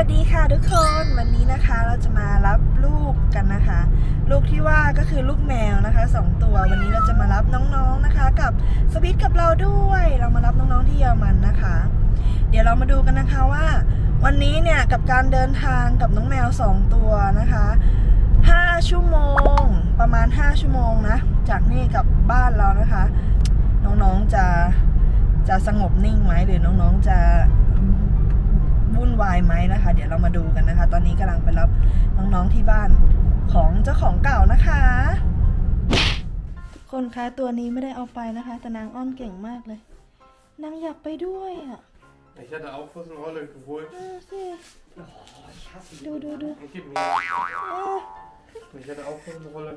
วัสดีค่ะทุกคนวันนี้นะคะเราจะมารับลูกกันนะคะ ลูกที่ว่าก็คือลูกแมวนะคะสองตัว วันนี้เราจะมารับน้องๆนะคะ กับสวิตกับเราด้วย เรามารับน้องๆที่เยอรมันนะคะ เดี๋ยวเรามาดูกันนะคะว่า วันนี้เนี่ยกับการเดินทางกับน้องแมวสองตัวนะคะ 5 ชั่วโมงประมาณ 5 ชั่วโมงนะ จากนี่กับบ้านเรานะคะ น้องๆจะจะสงบนิ่งไหมหรือน้องๆจะ วุ่นวายไหมนะคะ เดี๋ยวเรามาดูกันนะคะ ตอนนี้กำลังไปรับน้องๆที่บ้านของเจ้าของเก่านะคะทุกคนคะตัวนี้ไม่ได้เอาไปนะคะ แต่นางอ้อนเก่งมากเลย นางอยากไปด้วยอะ Ich hatte auch was eine Rolle geholt. เออสิดูดูดู Und gib mir. เออ Ich hatte auch was eine Rolle,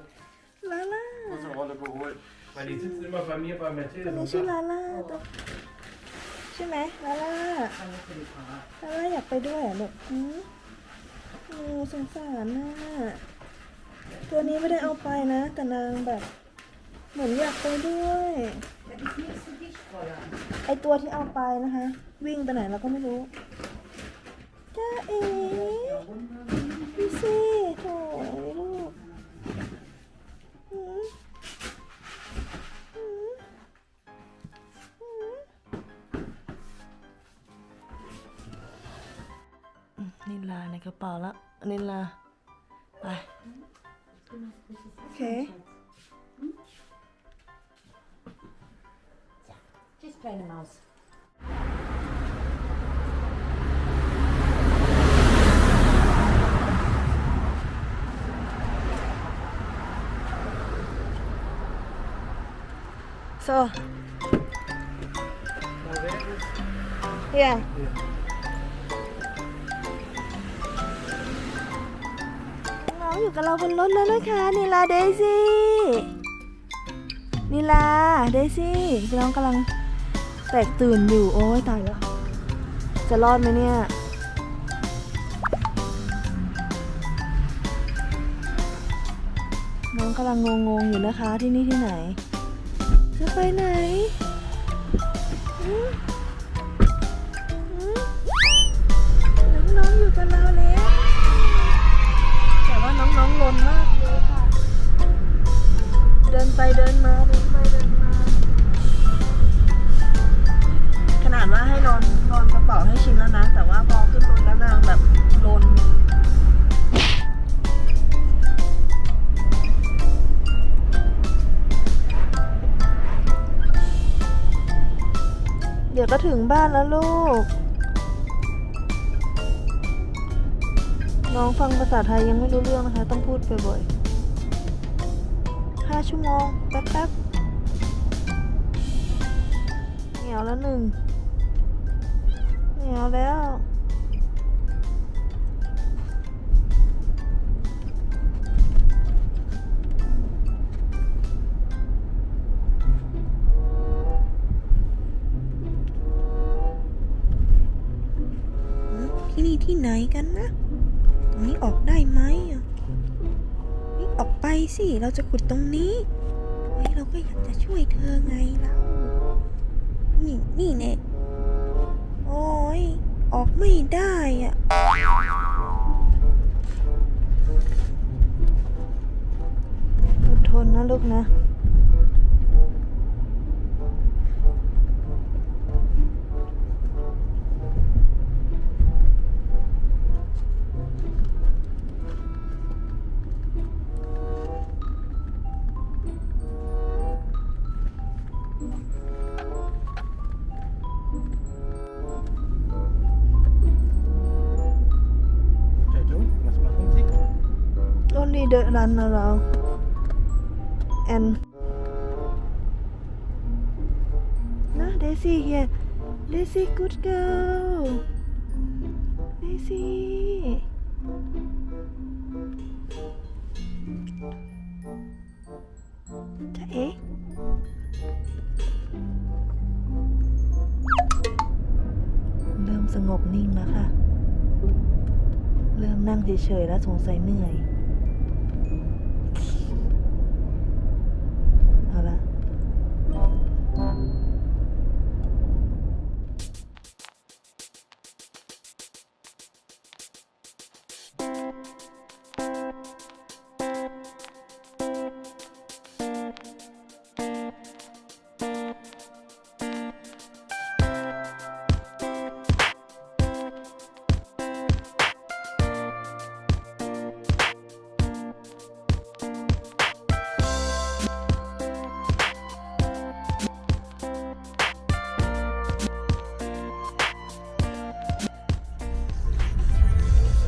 ลาล่า was eine Rolle geholt. Weil die sitzen immer bei mir bei ตัว Mercedes นี้ und ชื่อ sagt, ลาล่าตัวใช่ไหมลาล่าลาล่าอยากไปด้วยเหรอลูกอืมโอ้สงสารน่ะตัวนี้ไม่ได้เอาไปนะ แต่นางแบบ เหมือนอยากไปด้วย ไอตัวที่เอาไปนะคะ วิ่งไปไหนเราก็ไม่รู้จ้าเอ๋ so yeah น้องอยู่กับเราบนรถแล้วนะคะนิลาเดซี่นิลาเดซี่น้องกำลังแตกตื่นอยู่โอ้ยตายแล้ว จะรอดไหมเนี่ยน้องกำลังงงๆอยู่นะคะที่นี่ที่ไหน จะไปไหนน้องๆอยู่กับเราแล้ว แต่ว่าน้องๆลนมากเลยค่ะ เดินไปเดินมาเลย งบ้านแล้วลูก น้องฟังภาษาไทยยังไม่รู้เรื่องนะคะ ต้องพูดบ่อยๆห้าชั่วโมง แป๊บๆเหนียวแล้วหนึ่งเหนียวแล้ว สิเราจะขุดตรงนี้เฮ้ยเราก็อยากจะช่วยเธอไงเรานี่นี่เนี่ยโอ้ยออกไม่ได้อะอดทนนะลูกนะ Only the run around and นะ Daisy here Daisy good girl Daisy จะเอ๊ะเริ่มสงบนิ่งแล้วค่ะ เริ่มนั่งเฉยๆแล้วสงสัยเหนื่อย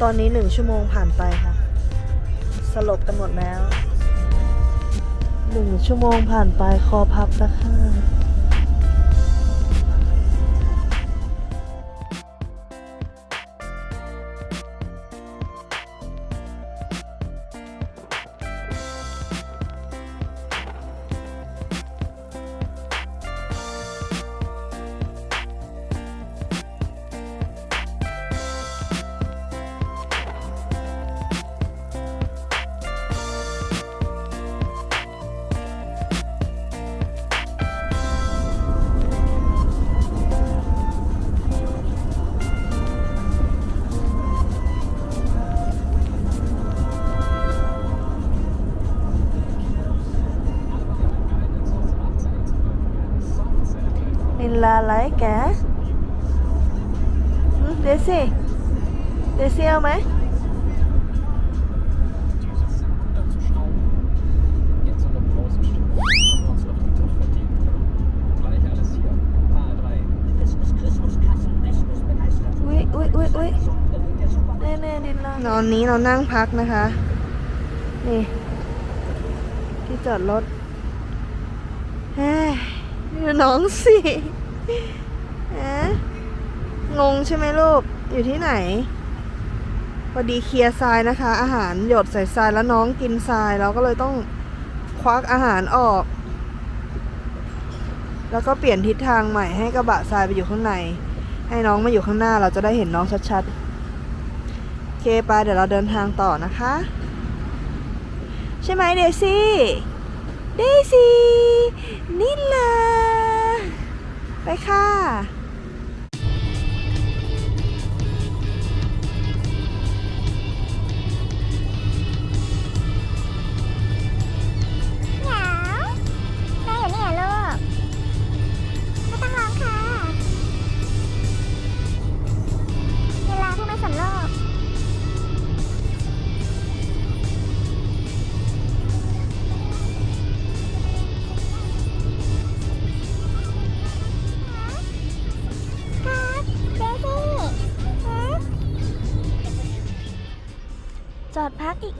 ตอนนี้หนึ่งชั่วโมงผ่านไปค่ะ สลบกันหมดแล้วหนึ่งชั่วโมงผ่านไปคอพับแล้วค่ะ I like it เดซี่เดซี่เอาไหมนอนนี้เรานั่งพักนะคะ นี่ ที่จอดรถเฮ้ยดูน้องสิ งงใช่ไหมลูก อยู่ที่ไหนพอดีเคลียร์ทรายนะคะ อาหารหยดใส่ทรายแล้วน้องกินทรายเราก็เลยต้องควักอาหารออก แล้วก็เปลี่ยนทิศทางใหม่ให้กระบะทรายไปอยู่ข้างใน ให้น้องมาอยู่ข้างหน้าเราจะได้เห็นน้องชัดๆโอเคไปเดี๋ยวเราเดินทางต่อนะคะ ใช่ไหมเดซี่ เดซี่นิลา ไปค่ะ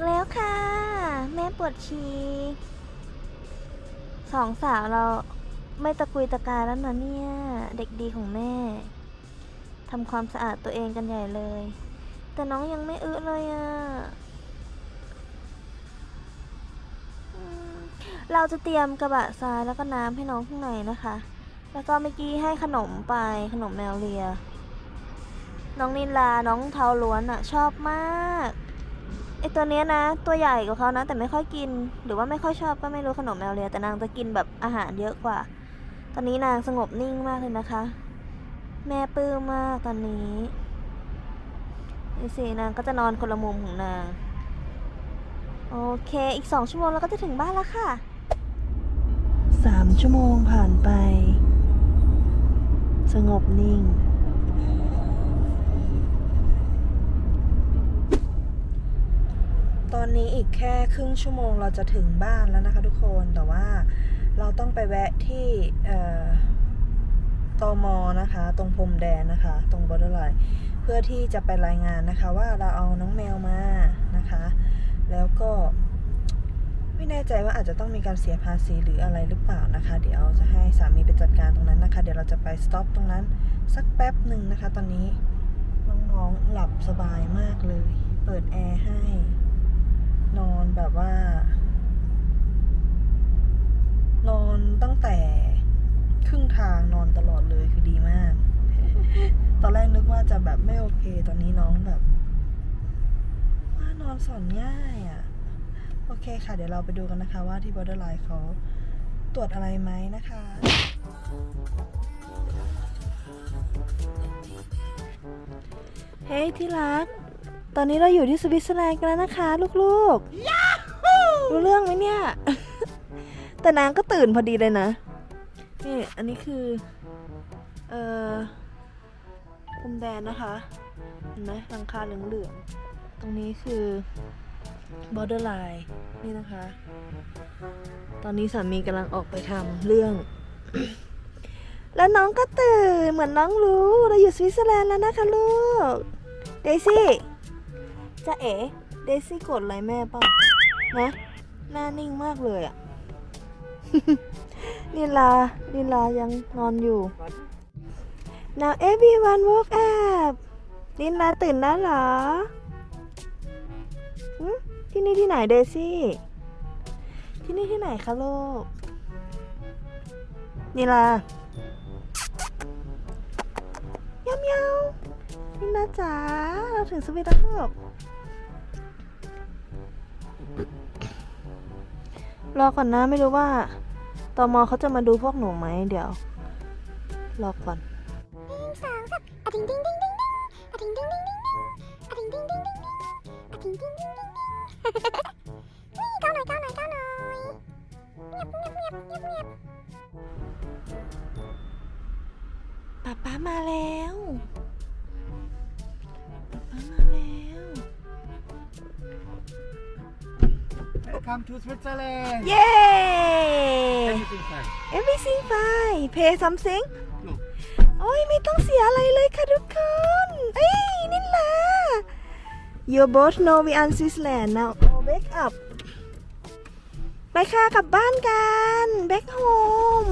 แล้วค่ะ แม่ปวดฉี่สองสาวเราไม่ตะกุยตะกายแล้วนะเนี่ย เด็กดีของแม่ทำความสะอาดตัวเองกันใหญ่เลย แต่น้องยังไม่อึเลยอะ่ะเราจะเตรียมกระบะทรายแล้วก็น้ำให้น้องข้างในนะคะ แล้วก็เมื่อกี้ให้ขนมไปขนมแมวเลีย น้องนินลาน้องเทาล้วนอะ่ะ ชอบมาก ไอตัวเนี้ยนะ ตัวใหญ่กว่าเขานะ แต่ไม่ค่อยกิน หรือว่าไม่ค่อยชอบก็ไม่รู้ขนมแมวเลียแต่นางจะกินแบบอาหารเยอะกว่า ตอนนี้นางสงบนิ่งมากเลยนะคะ แม่ปลื้มมากตอนนี้นี่สินางก็จะนอนคนละมุมของนาง โอเคอีกสองชั่วโมงเราก็จะถึงบ้านแล้วค่ะสามชั่วโมงผ่านไป สงบนิ่ง ตอนนี้อีกแค่ครึ่งชั่วโมงเราจะถึงบ้านแล้วนะคะทุกคนแต่ว่าเราต้องไปแวะที่เอ่อตมนะคะ ตรงพรมแดนนะคะ ตรงบอร์เดอร์ไลน์เพื่อที่จะไปรายงานนะคะ ว่าเราเอาน้องแมวมานะคะ แล้วก็ไม่แน่ใจว่าอาจจะต้องมีการเสียภาษีหรืออะไรหรือเปล่านะคะ เดี๋ยวจะให้สามีไปจัดการตรงนั้นนะคะ เดี๋ยวเราจะไปสต็อปตรงนั้น สักแป๊บหนึ่งนะคะ ตอนนี้น้องๆหลับสบายมากเลย เปิดแอร์ให้ นอนแบบว่า นอนตั้งแต่ครึ่งทางนอนตลอดเลยคือดีมาก ตอนแรกนึกว่าจะแบบไม่โอเค ตอนนี้น้องแบบ ว่านอนสอนง่ายอะ่ะ โอเคค่ะ เดี๋ยวเราไปดูกันนะคะว่าที่ Borderline เขาตรวจอะไรไหมนะคะ เฮ้ยที่รัก ตอนนี้เราอยู่ที่สวิตเซอร์แลนด์กันแล้วนะคะ ลูกๆรู้เรื่องไหมเนี่ย แต่นางก็ตื่นพอดีเลยนะ นี่ อันนี้คือ เอ่อพรมแดนนะคะ เห็นไหมหลังคาเหลืองๆ ตรงนี้คือ borderline นี่นะคะ ตอนนี้สามีกำลังออกไปทำเรื่อง แล้วน้องก็ตื่นเหมือนน้องรู้เราอยู่สวิตเซอร์แลนด์แล้วนะคะลูกเดซี่จะเอ๋เดซี่กดอะไรแม่เปล่านะหน้านิ่งมากเลยอะลินลาลินลายังนอนอยู่ now everyone woke up ลินลาตื่นแล้วเหรอที่นี่ที่ไหนเดซี่ ที่นี่ที่ไหนคะลูกลิลา ยำยำลินลาจ๋าเราถึงสวิตแล้วลูกรอก่อนนะไม่รู้ว่าตอมอเขาจะมาดูพวกหนูไหมเดี๋ยว รอก่อนสองสามอะทิงทิงทิงทิงทิงอะทิงทิงทิงทิงทิงอะทิงทิงทิงทิงทิงอะทิงทิงทิงทิงทิงนี่เกาหน่อยเกาหน่อยเกาหน่อยเงียบเงียบเงียบเงียบเงียบป๊าป๊ามาแล้ว Welcome to Switzerland เย้ Everything fine everything fine pay something No โอ้ยไม่ต้องเสียอะไรเลยค่ะทุกคน เอ้ยนี่ล่ะ you both know we are in Switzerland now oh wake up ไปค่ะกลับบ้านกัน back home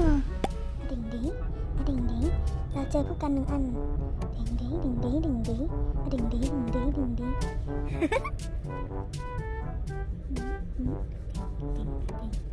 อะดิ่งดิอะดิ่งดิเราเจอผู้กันหนึ่งอันดิ่งดิดิ่งดิดิ่งดิอะดิ่งดิดิ่งดิดิ่งดิดิ่งดิ่งดิ่งดิ่ง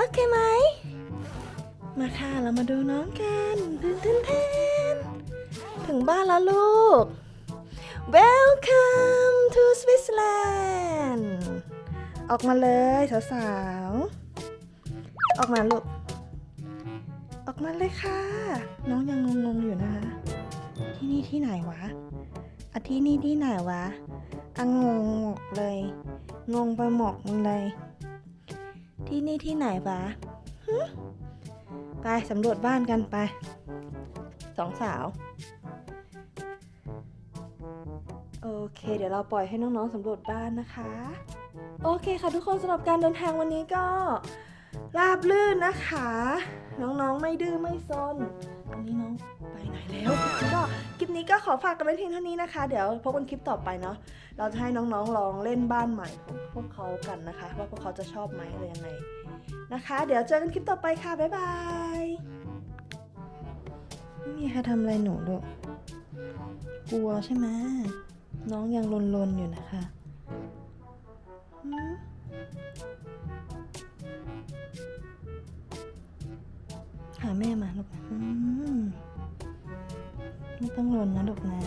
โอเคไหม มาค่ะเรามาดูน้องกันเทนเทนเทนถึงบ้านแล้วลูก Welcome to Switzerland ออกมาเลยสาวๆ ออกมาลูก ออกมาเลยค่ะ น้องยังงงๆอยู่นะคะ ที่นี่ที่ไหนวะอะที่นี่ที่ไหนวะอะงงหมกเลย งงไปหมกมึงเลย ที่นี่ที่ไหนวะไปสำรวจบ้านกันไป สองสาว โอเค เดี๋ยวเราปล่อยให้น้องๆสำรวจบ้านนะคะ โอเคค่ะทุกคนสำหรับการเดินทางวันนี้ก็ราบลื่นนะคะ น้องๆไม่ดื้อไม่ซนอันนี้น้องไปไหนแล้ว นี้ก็ขอฝากกันไว้เพียงเท่านี้นะคะ เดี๋ยวพบกันคลิปต่อไปเนาะ เราจะให้น้องๆลองเล่นบ้านใหม่ของพวกเขากันนะคะ ว่าพวกเขาจะชอบไหมอะไรยังไงนะคะ เดี๋ยวเจอกันคลิปต่อไปค่ะ บ๊ายบายไม่มีใครทำอะไรหนูด้วยกลัวใช่ไหมน้องยังลนๆอยู่นะคะหืมหาแม่มาลูกอืม ไม่ต้องลนนะลูกนะ